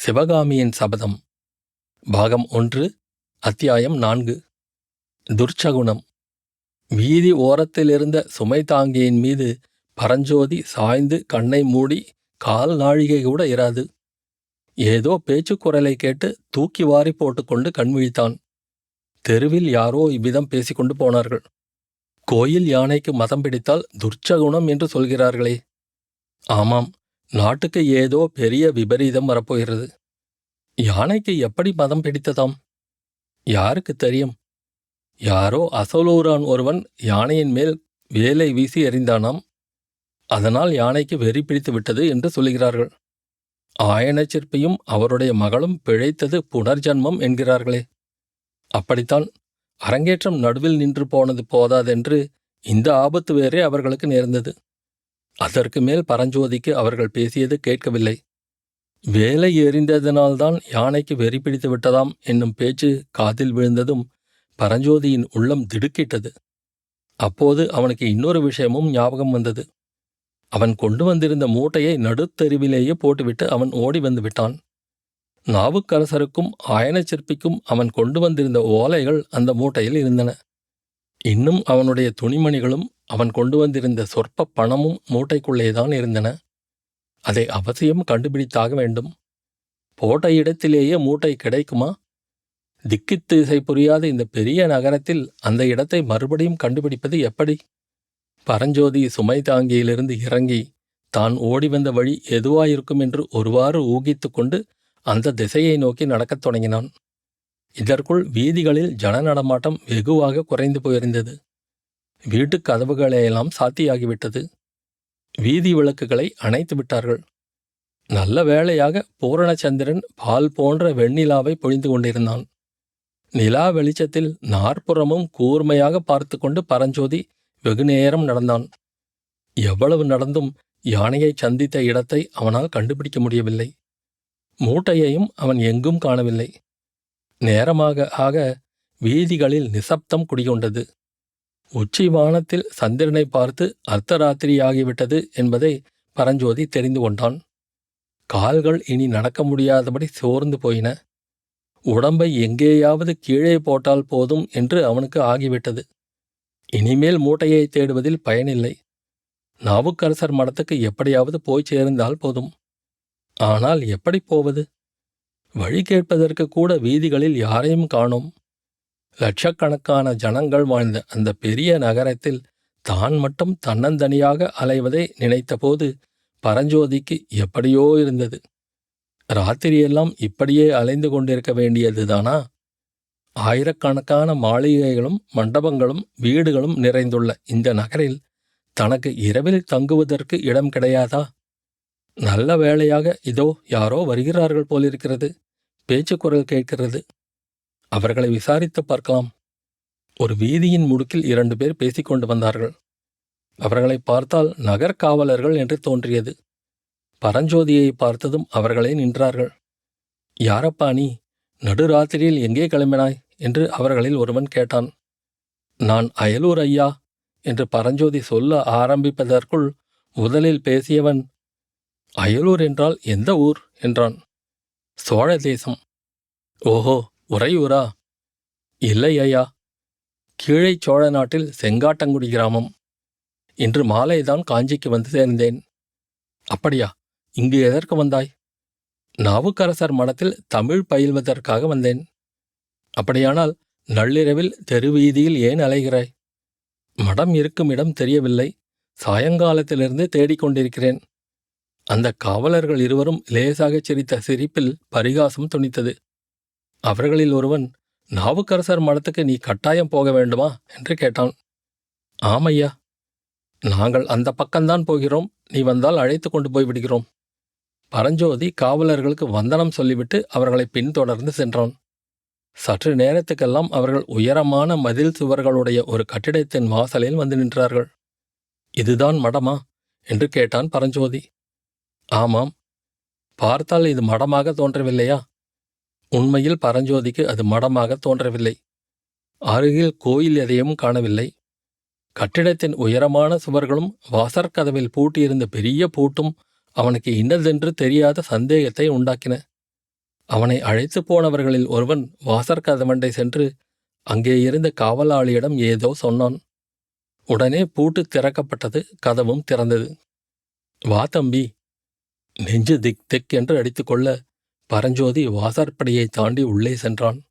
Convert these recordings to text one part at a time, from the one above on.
சிவகாமியின் சபதம் பாகம் ஒன்று அத்தியாயம் நான்கு. துர்ச்சகுணம். வீதி ஓரத்திலிருந்த சுமை தாங்கியின் மீது பரஞ்சோதி சாய்ந்து கண்ணை மூடி கால் நாழிகை கூட இராது. ஏதோ பேச்சு குரலை கேட்டு தூக்கி வாரி போட்டுக்கொண்டு கண் விழித்தான். தெருவில் யாரோ இவ்விதம் பேசிக்கொண்டு போனார்கள். கோயில் யானைக்கு மதம் பிடித்தால் துர்ச்சகுணம் என்று சொல்கிறார்களே. ஆமாம் நாட்டுக்கு ஏதோ பெரிய விபரீதம் வரப்போகிறது. யானைக்கு எப்படி மதம் பிடித்ததாம்? யாருக்கு தெரியும்? யாரோ அசலூரான் ஒருவன் யானையின் மேல் வேலை வீசி எறிந்தானாம். அதனால் யானைக்கு வெறி பிடித்து விட்டது என்று சொல்கிறார்கள் ஆயனச் சிற்பியும் அவருடைய மகளும் பிழைத்தது புனர்ஜன்மம் என்கிறார்களே. அப்படித்தான் அரங்கேற்றம் நடுவில் நின்று போனது போதாதென்று இந்த ஆபத்து வேறே அவர்களுக்கு நேர்ந்தது. அதற்கு மேல் பரஞ்சோதிக்கு அவர்கள் பேசியது கேட்கவில்லை. வேலை எறிந்ததனால்தான் யானைக்கு வெறி பிடித்து விட்டதாம் என்னும் பேச்சு காதில் விழுந்ததும் பரஞ்சோதியின் உள்ளம் திடுக்கிட்டது. அப்போது அவனுக்கு இன்னொரு விஷயமும் ஞாபகம் வந்தது. அவன் கொண்டு வந்திருந்த மூட்டையை நடுத்தெருவிலேயே போட்டுவிட்டு அவன் ஓடி வந்து விட்டான். நாவுக்கரசருக்கும் ஆயனச் சிற்பிக்கும் அவன் கொண்டு வந்திருந்த ஓலைகள் அந்த மூட்டையில் இருந்தன. இன்னும் அவனுடைய துணிமணிகளும் அவன் கொண்டு வந்திருந்த சொற்ப பணமும் மூட்டைக்குள்ளேதான் இருந்தன. அதை அவசியம் கண்டுபிடித்தாக வேண்டும். போட்ட இடத்திலேயே மூட்டை கிடைக்குமா? திக்கித் திசை புரியாத இந்த பெரிய நகரத்தில் அந்த இடத்தை மறுபடியும் கண்டுபிடிப்பது எப்படி? பரஞ்சோதி சுமை தாங்கியிலிருந்து இறங்கி தான் ஓடி வந்த வழி எதுவாயிருக்கும்? என்று ஒருவாறு ஊகித்து கொண்டு அந்த திசையை நோக்கி நடக்கத் தொடங்கினான். இதற்குள் வீதிகளில் ஜன நடமாட்டம் வெகுவாக குறைந்து போயிருந்தது. வீட்டுக் கதவுகளையெல்லாம் சாத்தியாகிவிட்டது. வீதி விளக்குகளை அணைத்து விட்டார்கள். நல்ல வேளையாக பூரணச்சந்திரன் பால் போன்ற வெண்ணிலாவை பொழிந்து கொண்டிருந்தான். நிலா வெளிச்சத்தில் நாற்புறமும் கூர்மையாக பார்த்து கொண்டு பரஞ்சோதி வெகுநேரம் நடந்தான். எவ்வளவு நடந்தும் யானையை சந்தித்த இடத்தை அவனால் கண்டுபிடிக்க முடியவில்லை. மூட்டையையும் அவன் எங்கும் காணவில்லை. நேரமாக ஆக வீதிகளில் நிசப்தம் குடிகொண்டது. உச்சி வானத்தில் சந்திரனை பார்த்து அர்த்தராத்திரியாகிவிட்டது என்பதை பரஞ்சோதி தெரிந்து கொண்டான். கால்கள் இனி நடக்க முடியாதபடி சோர்ந்து போயின. உடம்பை எங்கேயாவது கீழே போட்டால் போதும் என்று அவனுக்கு ஆகிவிட்டது. இனிமேல் மூட்டையை தேடுவதில் பயனில்லை. நாவுக்கரசர் மடத்துக்கு எப்படியாவது போய் சேர்ந்தால் போதும். ஆனால் எப்படி போவது? வழி கேட்பதற்கு கூட வீதிகளில் யாரையும் காணோம். லட்சக்கணக்கான ஜனங்கள் வாழ்ந்த அந்த பெரிய நகரத்தில் தான் மட்டும் தன்னந்தனியாக அலைவதை நினைத்தபோது பரஞ்சோதிக்கு எப்படியோ இருந்தது. ராத்திரியெல்லாம் இப்படியே அலைந்து கொண்டிருக்க வேண்டியதுதானா? ஆயிரக்கணக்கான மாளிகைகளும் மண்டபங்களும் வீடுகளும் நிறைந்துள்ள இந்த நகரில் தனக்கு இரவில் தங்குவதற்கு இடம் கிடையாதா? நல்ல வேளையாக இதோ யாரோ வருகிறார்கள் போலிருக்கிறது. பேச்சு குரல் கேட்கிறது. அவர்களை விசாரித்து பார்க்கலாம். ஒரு வீதியின் முடுக்கில் இரண்டு பேர் பேசிக்கொண்டு வந்தார்கள். அவர்களை பார்த்தால் நகர் காவலர்கள் என்று தோன்றியது. பரஞ்சோதியை பார்த்ததும் அவர்களே நின்றார்கள். யாரப்பா நீ? நடுராத்திரியில் எங்கே கிளம்பினாய்? என்று அவர்களில் ஒருவன் கேட்டான். நான் அயலூர் ஐயா என்று பரஞ்சோதி சொல்ல ஆரம்பிப்பதற்குள் முதலில் பேசியவன் அயலூர் என்றால் எந்த ஊர்? என்றான். சோழ தேசம். ஓஹோ உறையூரா? இல்லை ஐயா. கீழே சோழ நாட்டில் செங்காட்டங்குடி கிராமம். இன்று மாலைதான் காஞ்சிக்கு வந்து சேர்ந்தேன். அப்படியா? இங்கு எதற்கு வந்தாய்? நாவுக்கரசர் மடத்தில் தமிழ் பயில்வதற்காக வந்தேன். அப்படியானால் நள்ளிரவில் தெருவீதியில் ஏன் அலைகிறாய்? மடம் இருக்கும் இடம் தெரியவில்லை. சாயங்காலத்திலிருந்து தேடிக்கொண்டிருக்கிறேன். அந்த காவலர்கள் இருவரும் லேசாகச் சிரித்த சிரிப்பில் பரிகாசம் துணித்தது. அவர்களில் ஒருவன் நாவுக்கரசர் மடத்துக்கு நீ கட்டாயம் போக வேண்டுமா? என்று கேட்டான். ஆமையா நாங்கள் அந்த பக்கம்தான் போகிறோம். நீ வந்தால் அழைத்து கொண்டு போய்விடுகிறோம் பரஞ்சோதி காவலர்களுக்கு வந்தனம் சொல்லிவிட்டு அவர்களை பின்தொடர்ந்து சென்றான். சற்று நேரத்துக்கெல்லாம் அவர்கள் உயரமான மதில் சுவர்களுடைய ஒரு கட்டிடத்தின் வாசலில் வந்து நின்றார்கள். இதுதான் மடமா? என்று கேட்டான் பரஞ்சோதி. ஆமாம். பார்த்தால் இது மடமாக தோன்றவில்லையா? உண்மையில் பரஞ்சோதிக்கு அது மடமாக தோன்றவில்லை. அருகில் கோயில் எதையும் காணவில்லை. கட்டிடத்தின் உயரமான சுவர்களும் வாசற்கதவில் பூட்டியிருந்த பெரிய பூட்டும் அவனுக்கு இன்னதென்று தெரியாத சந்தேகத்தை உண்டாக்கின. அவனை அழைத்துப் போனவர்களில் ஒருவன் வாசற்கதவண்டை சென்று அங்கே இருந்த காவலாளியிடம் ஏதோ சொன்னான். உடனே பூட்டு திறக்கப்பட்டது கதவும் திறந்தது. வா தம்பி நெஞ்சு திக் திக் என்று அடித்துக்கொள்ள பரஞ்சோதி வாசற்படியை தாண்டி உள்ளே சென்றான்.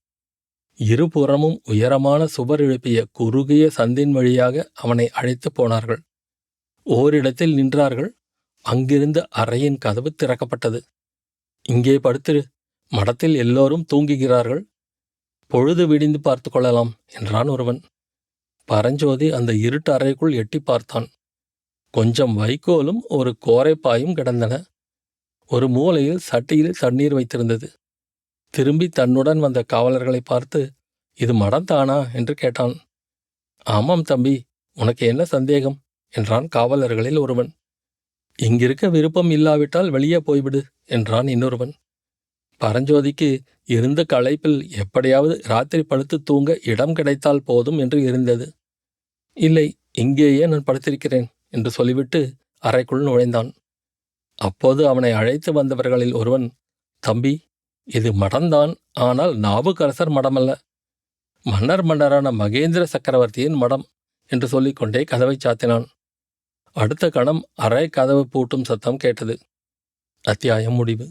இருபுறமும் உயரமான சுவர் எழுப்பிய குறுகிய சந்தின் வழியாக அவனை அழைத்துப் போனார்கள். ஓரிடத்தில் நின்றார்கள். அங்கிருந்த அறையின் கதவு திறக்கப்பட்டது. இங்கே படுத்திரு மடத்தில் எல்லோரும் தூங்குகிறார்கள். பொழுது விடிந்து பார்த்து கொள்ளலாம் என்றான் ஒருவன். பரஞ்சோதி அந்த இருட்டு அறைக்குள் எட்டி பார்த்தான். கொஞ்சம் வைக்கோலும் ஒரு கோரைப்பாயும் கிடந்தன. ஒரு மூலையில் சட்டியில் தண்ணீர் வைத்திருந்தது. திரும்பி தன்னுடன் வந்த காவலர்களை பார்த்து இது மடந்தானா என்று கேட்டான். ஆமாம் தம்பி உனக்கு என்ன சந்தேகம்? என்றான் காவலர்களில் ஒருவன். இங்கிருக்க விருப்பம் இல்லாவிட்டால் வெளியே போய்விடு என்றான் இன்னொருவன். பரஞ்சோதிக்கு இருந்த களைப்பில் எப்படியாவது ராத்திரி படுத்து தூங்க இடம் கிடைத்தால் போதும் என்று இருந்தது. இல்லை இங்கேயே நான் படுத்திருக்கிறேன் என்று சொல்லிவிட்டு அறைக்குள் நுழைந்தான். அப்போது அவனை அழைத்து வந்தவர்களில் ஒருவன் தம்பி இது மடம்தான். ஆனால் நாவுக்கரசர் மடமல்ல. மன்னர் மன்னரான மகேந்திர சக்கரவர்த்தியின் மடம் என்று சொல்லிக்கொண்டே கதவை சாத்தினான். அடுத்த கணம் அரை கதவு பூட்டும் சத்தம் கேட்டது. அத்தியாயம் முடிவு.